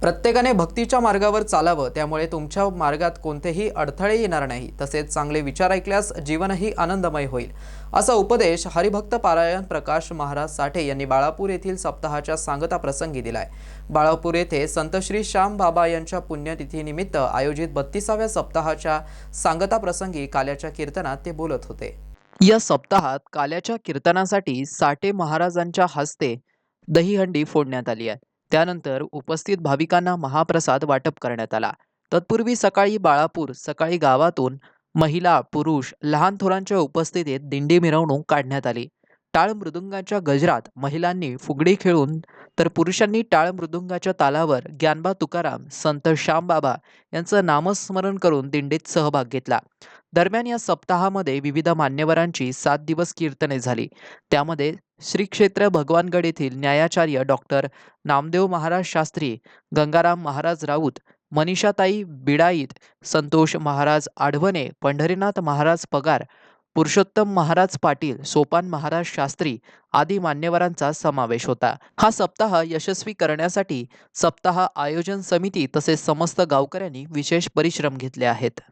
प्रत्येकाने भक्तीच्या मार्गावर चालावं त्यामुळे तुमच्या मार्गात कोणतेही अडथळे येणार नाही. तसेच चांगले विचार ऐकल्यास जीवनही आनंदमय होईल. असा उपदेश हरिभक्त पारायण प्रकाश महाराज साठे यांनी बाळापूर येथील सप्ताहाच्या सांगता प्रसंगी दिलाय. बाळापूर येथे संत श्री श्याम बाबा यांच्या पुण्यतिथीनिमित्त आयोजित बत्तीसाव्या सप्ताहाच्या सांगता प्रसंगी काल्याच्या कीर्तनात ते बोलत होते. या सप्ताहात काल्याच्या कीर्तनासाठी साठे महाराजांच्या हस्ते दहीहंडी फोडण्यात आली आहे. त्यानंतर उपस्थित भाविकांना महाप्रसाद वाटप करण्यात आला. तत्पूर्वी सकाळी बाळापूर सकाळी गावातून महिला पुरुष लहान थोरांच्या उपस्थितीत दिंडी मिरवणूक काढण्यात आली. टाळ मृदुंगाच्या गजरात महिलांनी फुगडी खेळून तर पुरुषांनी टाळ मृदुंगाच्या तालावर ज्ञानबा तुकाराम संत श्यामबाबा यांचं नामस्मरण करून दिंडीत सहभाग घेतला. दरम्यान या सप्ताहामध्ये विविध मान्यवरांची सात दिवस कीर्तने झाली. त्यामध्ये श्री क्षेत्र भगवानगड येथील न्यायाचार्य डॉक्टर नामदेव महाराज शास्त्री गंगाराम महाराज राऊत मनीषाताई बिडाईत संतोष महाराज आढवणे पंढरीनाथ महाराज पगार पुरुषोत्तम महाराज पाटील सोपान महाराज शास्त्री आदी मान्यवरांचा समावेश होता. हा सप्ताह यशस्वी करण्यासाठी सप्ताह आयोजन समिती तसेच समस्त गावकऱ्यांनी विशेष परिश्रम घेतले आहेत.